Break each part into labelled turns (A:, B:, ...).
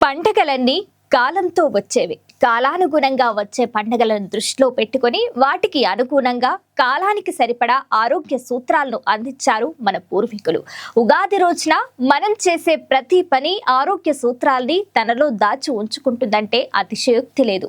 A: పండగలన్నీ కాలంతో వచ్చేవి. కాలానుగుణంగా వచ్చే పండగలను దృష్టిలో పెట్టుకొని వాటికి అనుగుణంగా కాలానికి సరిపడా ఆరోగ్య సూత్రాలను అందించారు మన పూర్వీకులు. ఉగాది రోజున మనం చేసే ప్రతి పని ఆరోగ్య సూత్రాల్ని తనలో దాచి ఉంచుకుంటుందంటే అతిశయోక్తి లేదు.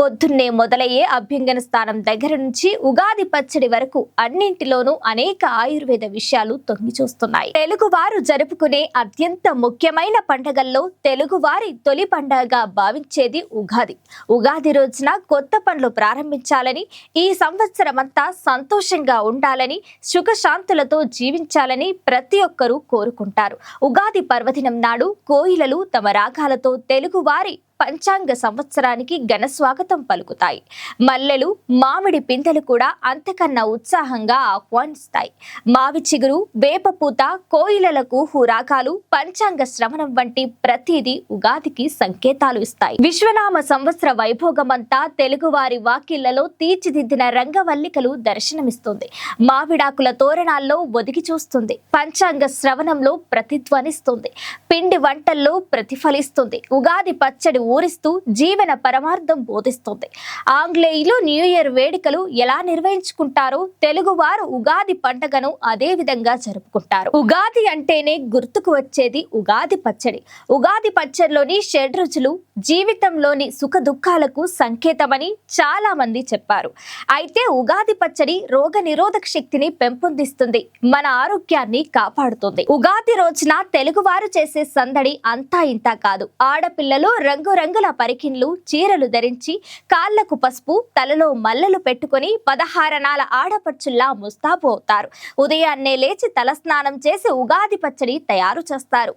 A: పొద్దున్నే మొదలయ్యే అభ్యంగన స్థానం దగ్గర నుంచి ఉగాది పచ్చడి వరకు అన్నింటిలోనూ అనేక ఆయుర్వేద విషయాలు తొంగి చూస్తున్నాయి. తెలుగువారు జరుపుకునే అత్యంత ముఖ్యమైన పండగల్లో తెలుగువారి తొలి పండగగా భావించేది ఉగాది. ఉగాది రోజున కొత్త పనులు ప్రారంభించాలని ఈ సంవత్సరమంతా సంతోషంగా ఉండాలని సుఖశాంతులతో జీవించాలని ప్రతి ఒక్కరూ కోరుకుంటారు. ఉగాది పర్వదినం నాడు కోయిలలు తమ రాగాలతో తెలుగువారి పంచాంగ సంవత్సరానికి ఘన స్వాగతం పలుకుతాయి. మల్లెలు మామిడి పిందెలు కూడా అంతకన్నా ఉత్సాహంగా ఆహ్వానిస్తాయి. మావి చిగురు వేపపూత కోయిలలకు హురాకాలు పంచాంగ శ్రవణం వంటి ప్రతిదీ ఉగాదికి సంకేతాలు ఇస్తాయి. విశ్వనామ సంవత్సర వైభోగమంతా తెలుగువారి వాకిళ్ళలో తీర్చిదిద్దిన రంగవల్లికలు దర్శనమిస్తుంది. మావిడాకుల తోరణాల్లో ఒదిగి చూస్తుంది. పంచాంగ శ్రవణంలో ప్రతిధ్వనిస్తుంది. పిండి వంటల్లో ప్రతిఫలిస్తుంది. ఉగాది పచ్చడి ఊరిస్తూ జీవన పరమార్థం బోధిస్తుంది. ఆంగ్లేయులు న్యూ ఇయర్ వేడుకలు ఎలా నిర్వహించుకుంటారో తెలుగువారు ఉగాది పండుగను అదే విధంగా జరుపుకుంటారు. ఉగాది అంటేనే గుర్తుకు వచ్చేది ఉగాది పచ్చడి. ఉగాది పచ్చడిలోని షడ్రుచులు జీవితంలోని సుఖ దుఃఖాలకు సంకేతమని చాలా మంది చెప్పారు. అయితే ఉగాది పచ్చడి రోగ నిరోధక శక్తిని పెంపొందిస్తుంది మన ఆరోగ్యాన్ని కాపాడుతుంది. ఉగాది రోజున తెలుగువారు చేసే సందడి అంతా ఇంత కాదు. ఆడపిల్లలు రంగురంగుల పరికిన్లు చీరలు ధరించి కాళ్ళకు పసుపు తలలో మల్లెలు పెట్టుకొని పదహారణాల ఆడపడుచుల్లా ముస్తాబు అవుతారు. ఉదయాన్నే లేచి తలస్నానం చేసి ఉగాది పచ్చడి తయారు చేస్తారు.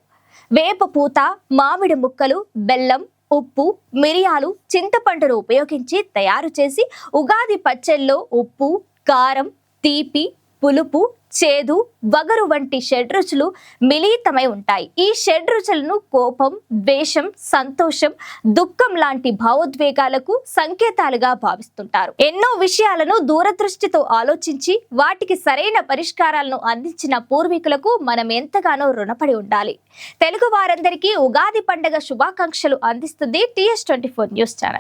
A: వేప పూత మామిడి ముక్కలు బెల్లం ఉప్పు మిరియాలు చింతపండును ఉపయోగించి తయారు చేసి ఉగాది పచ్చళ్ళలో ఉప్పు కారం తీపి పులుపు చేదు వగరు వంటి షడ్రుచులు మిళితమై ఉంటాయి. ఈ షడ్రుచులను కోపం ద్వేషం సంతోషం దుఃఖం లాంటి భావోద్వేగాలకు సంకేతాలుగా భావిస్తుంటారు. ఎన్నో విషయాలను దూరదృష్టితో ఆలోచించి వాటికి సరైన పరిష్కారాలను అందించిన పూర్వీకులకు మనం ఎంతగానో రుణపడి ఉండాలి. తెలుగు వారందరికీ ఉగాది పండుగ శుభాకాంక్షలు అందిస్తుంది TS twenty four news channel.